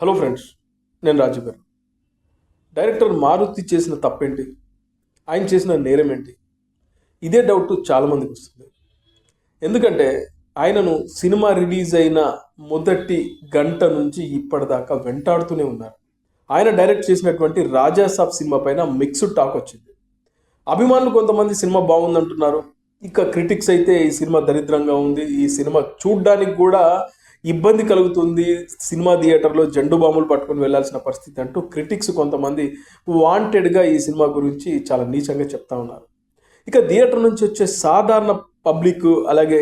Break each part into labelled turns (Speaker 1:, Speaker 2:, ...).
Speaker 1: Hello friends నేను రాజు గారు. Director Maruti చేసిన తప్పేంటి? ఆయన చేసిన నేరం ఏంటి? ఇదే డౌట్ చాలామందికి వస్తుంది. ఎందుకంటే ఆయనను సినిమా రిలీజ్ అయిన మొదటి గంట నుంచి ఇప్పటిదాకా వెంటాడుతూనే ఉన్నారు. ఆయన డైరెక్ట్ చేసినటువంటి రాజా సాబ్ సినిమా పైన మిక్స్డ్ టాక్ వచ్చింది. అభిమానులు కొంతమంది సినిమా బాగుందంటున్నారు. ఇక క్రిటిక్స్ అయితే ఈ సినిమా దరిద్రంగా ఉంది. ఈ సినిమా చూడ్డానికి కూడా ఇబ్బంది కలుగుతుంది సినిమా థియేటర్లో జెండు బాంబులు పట్టుకొని వెళ్ళాల్సిన పరిస్థితి అంటూ క్రిటిక్స్ కొంతమంది వాంటెడ్గా ఈ సినిమా గురించి చాలా నీచంగా చెప్తా ఉన్నారు. ఇక థియేటర్ నుంచి వచ్చే సాధారణ పబ్లిక్ అలాగే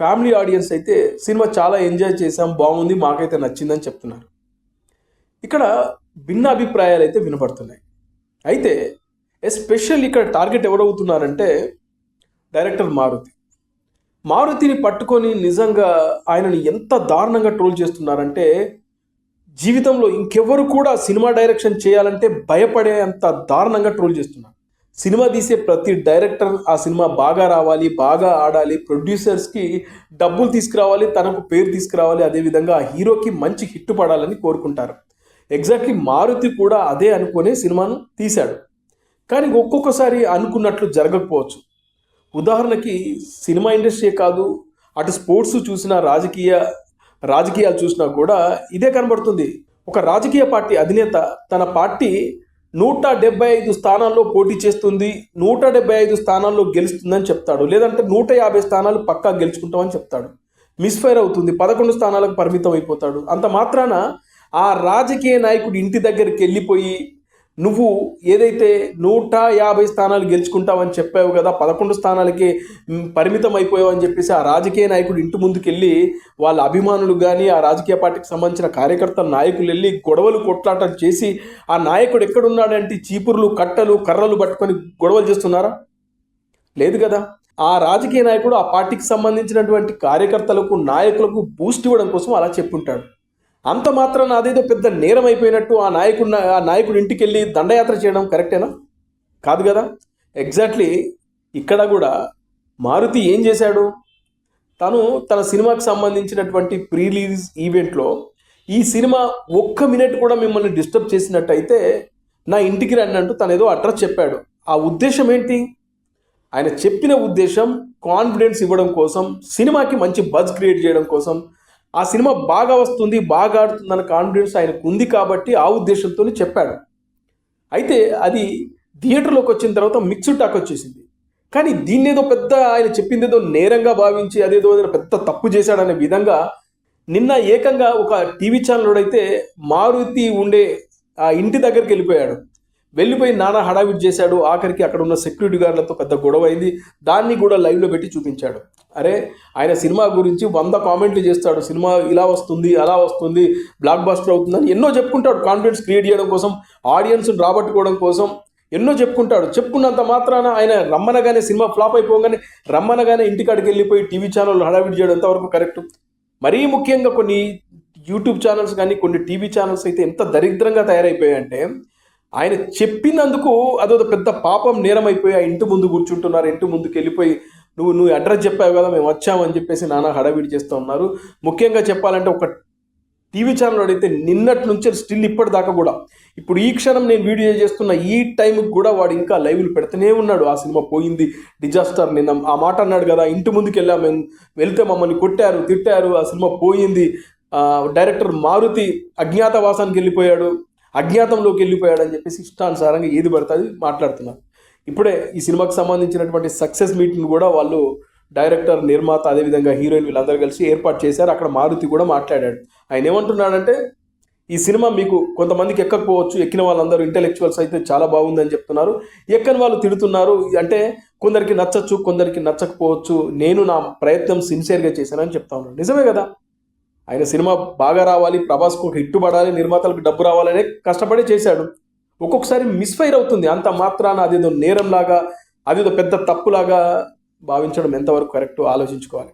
Speaker 1: ఫ్యామిలీ ఆడియన్స్ అయితే సినిమా చాలా ఎంజాయ్ చేసాం బాగుంది మాకైతే నచ్చిందని చెప్తున్నారు. ఇక్కడ భిన్న అభిప్రాయాలు అయితే వినపడుతున్నాయి. అయితే ఎస్పెషల్ ఇక్కడ టార్గెట్ ఎవరవుతున్నారంటే డైరెక్టర్ మారుతి. మారుతిని పట్టుకొని నిజంగా ఆయనని ఎంత దారుణంగా ట్రోల్ చేస్తున్నారంటే జీవితంలో ఇంకెవ్వరు కూడా సినిమా డైరెక్షన్ చేయాలంటే భయపడే అంత దారుణంగా ట్రోల్ చేస్తున్నారు. సినిమా తీసే ప్రతి డైరెక్టర్ ఆ సినిమా బాగా రావాలి బాగా ఆడాలి ప్రొడ్యూసర్స్కి డబ్బులు తీసుకురావాలి తనకు పేరు తీసుకురావాలి అదేవిధంగా ఆ హీరోకి మంచి హిట్ పడాలని కోరుకుంటారు. ఎగ్జాక్ట్లీ మారుతి కూడా అదే అనుకునే సినిమాను తీశాడు. కానీ ఒక్కొక్కసారి అనుకున్నట్లు జరగకపోవచ్చు. ఉదాహరణకి సినిమా ఇండస్ట్రీ కాదు అటు స్పోర్ట్స్ చూసినా రాజకీయ రాజకీయాలు చూసినా కూడా ఇదే కనబడుతుంది. ఒక రాజకీయ పార్టీ అధినేత తన పార్టీ నూట డెబ్బై ఐదు స్థానాల్లో పోటీ చేస్తుంది నూట డెబ్బై ఐదు స్థానాల్లో గెలుస్తుందని చెప్తాడు. లేదంటే నూట యాభై స్థానాలు పక్కా గెలుచుకుంటామని చెప్తాడు. మిస్ఫైర్ అవుతుంది పదకొండు స్థానాలకు పరిమితం అయిపోతాడు. అంత మాత్రాన ఆ రాజకీయ నాయకుడు ఇంటి దగ్గరికి వెళ్ళిపోయి నువ్వు ఏదైతే నూట యాభై స్థానాలు గెలుచుకుంటావని చెప్పావు కదా పదకొండు స్థానాలకి పరిమితం అయిపోయావు అని చెప్పేసి ఆ రాజకీయ నాయకుడు ఇంటి ముందుకెళ్ళి వాళ్ళ అభిమానులు కానీ ఆ రాజకీయ పార్టీకి సంబంధించిన కార్యకర్త నాయకులు వెళ్ళి గొడవలు కొట్లాటలు చేసి ఆ నాయకుడు ఎక్కడున్నాడంటే చీపుర్లు కట్టలు కర్రలు పట్టుకొని గొడవలు చేస్తున్నారా? లేదు కదా. ఆ రాజకీయ నాయకుడు ఆ పార్టీకి సంబంధించినటువంటి కార్యకర్తలకు నాయకులకు బూస్ట్ ఇవ్వడం కోసం అలా చెప్పుంటాడు. అంత మాత్రాన అదేదో పెద్ద నేరం అయిపోయినట్టు ఆ నాయకుడు ఆ నాయకుడు ఇంటికి వెళ్ళి దండయాత్ర చేయడం కరెక్టేనా? కాదు కదా. ఎగ్జాక్ట్లీ ఇక్కడ కూడా మారుతి ఏం చేశాడు? తను తన సినిమాకి సంబంధించినటువంటి ప్రీలీజ్ ఈవెంట్లో ఈ సినిమా ఒక్క మినిట్ కూడా మిమ్మల్ని డిస్టర్బ్ చేసినట్టయితే నా ఇంటికి రండి అంటూ తను ఏదో అడ్రస్ చెప్పాడు. ఆ ఉద్దేశం ఏంటి? ఆయన చెప్పిన ఉద్దేశం కాన్ఫిడెన్స్ ఇవ్వడం కోసం సినిమాకి మంచి బజ్ క్రియేట్ చేయడం కోసం ఆ సినిమా బాగా వస్తుంది బాగా ఆడుతుందన్న కాన్ఫిడెన్స్ ఆయనకు ఉంది కాబట్టి ఆ ఉద్దేశంతో చెప్పాడు. అయితే అది థియేటర్లోకి వచ్చిన తర్వాత మిక్స్డ్ టాక్ వచ్చేసింది. కానీ దీన్ని ఏదో పెద్ద ఆయన చెప్పింది ఏదో నేరంగా భావించి అదేదో పెద్ద తప్పు చేశాడనే విధంగా నిన్న ఏకంగా ఒక టీవీ ఛానల్లో అయితే మారుతి ఉండే ఆ ఇంటి దగ్గరికి వెళ్ళిపోయాడు. వెళ్ళిపోయి నానా హడావిడి చేశాడు. ఆఖరికి అక్కడ ఉన్న సెక్యూరిటీ గార్డులతో పెద్ద గొడవ అయింది. దాన్ని కూడా లైవ్లో పెట్టి చూపించాడు. అరే ఆయన సినిమా గురించి వంద కామెంట్లు చేస్తాడు. సినిమా ఇలా వస్తుంది అలా వస్తుంది బ్లాక్ బాస్టర్ అవుతుందని ఎన్నో చెప్పుకుంటాడు. కాన్ఫిడెన్స్ క్రియేట్ చేయడం కోసం ఆడియన్స్ రాబట్టుకోవడం కోసం ఎన్నో చెప్పుకుంటాడు. చెప్పుకున్నంత మాత్రాన ఆయన రమ్మనగానే సినిమా ఫ్లాప్ అయిపోగానే రమ్మనగానే ఇంటికాడికి వెళ్ళిపోయి టీవీ ఛానల్ హడావిడి చేయడం ఎంతవరకు కరెక్ట్? మరీ ముఖ్యంగా కొన్ని యూట్యూబ్ ఛానల్స్ కానీ కొన్ని టీవీ ఛానల్స్ అయితే ఎంత దరిద్రంగా తయారైపోయాయంటే ఆయన చెప్పినందుకు అదో పెద్ద పాపం నేరం అయిపోయి ఆ ఇంటి ముందు కూర్చుంటున్నారు ఇంటి ముందుకు వెళ్ళిపోయి నువ్వు నువ్వు అడ్రస్ చెప్పావు కదా మేము వచ్చామని చెప్పేసి నానా హడావిడి చేస్తూ ఉన్నారు. ముఖ్యంగా చెప్పాలంటే ఒక టీవీ ఛానల్ అడిగితే నిన్నటి నుంచి స్టిల్ ఇప్పటిదాకా కూడా. ఇప్పుడు ఈ క్షణం నేను వీడియో చేస్తున్న ఈ టైంకి కూడా వాడు ఇంకా లైవ్లు పెడుతూనే ఉన్నాడు. ఆ సినిమా పోయింది డిజాస్టర్ నిన్న ఆ మాట అన్నాడు కదా ఇంటి ముందుకు వెళ్ళాం మేము వెళ్తే మమ్మల్ని కొట్టారు తిట్టారు ఆ సినిమా పోయింది. డైరెక్టర్ మారుతి అజ్ఞాతవాసానికి వెళ్ళిపోయాడు. అజ్ఞాతంలోకి వెళ్ళిపోయాడని చెప్పేసి ఇష్టానుసారంగా ఏది పడుతుంది మాట్లాడుతున్నారు. ఇప్పుడే ఈ సినిమాకి సంబంధించినటువంటి సక్సెస్ మీటింగ్ కూడా వాళ్ళు డైరెక్టర్ నిర్మాత అదేవిధంగా హీరోయిన్ వీళ్ళందరూ కలిసి ఏర్పాటు చేశారు. అక్కడ మారుతి కూడా మాట్లాడాడు. ఆయన ఏమంటున్నాడంటే ఈ సినిమా మీకు కొంతమందికి ఎక్కకపోవచ్చు ఎక్కిన వాళ్ళందరూ ఇంటెలెక్చువల్స్ అయితే చాలా బాగుందని చెప్తున్నారు. ఎక్కని వాళ్ళు తిడుతున్నారు. అంటే కొందరికి నచ్చచ్చు కొందరికి నచ్చకపోవచ్చు. నేను నా ప్రయత్నం సిన్సియర్గా చేశానని చెప్తా ఉన్నాను నిజమే కదా? ఆయన సినిమా బాగా రావాలి ప్రభాస్కు హిట్ పడాలి నిర్మాతలకు డబ్బు రావాలనే కష్టపడి చేశాడు. ఒక్కొక్కసారి మిస్ఫైర్ అవుతుంది. అంత మాత్రాన అదేదో నేరంలాగా అదేదో పెద్ద తప్పులాగా భావించడం ఎంతవరకు కరెక్ట్ ఆలోచించుకోవాలి.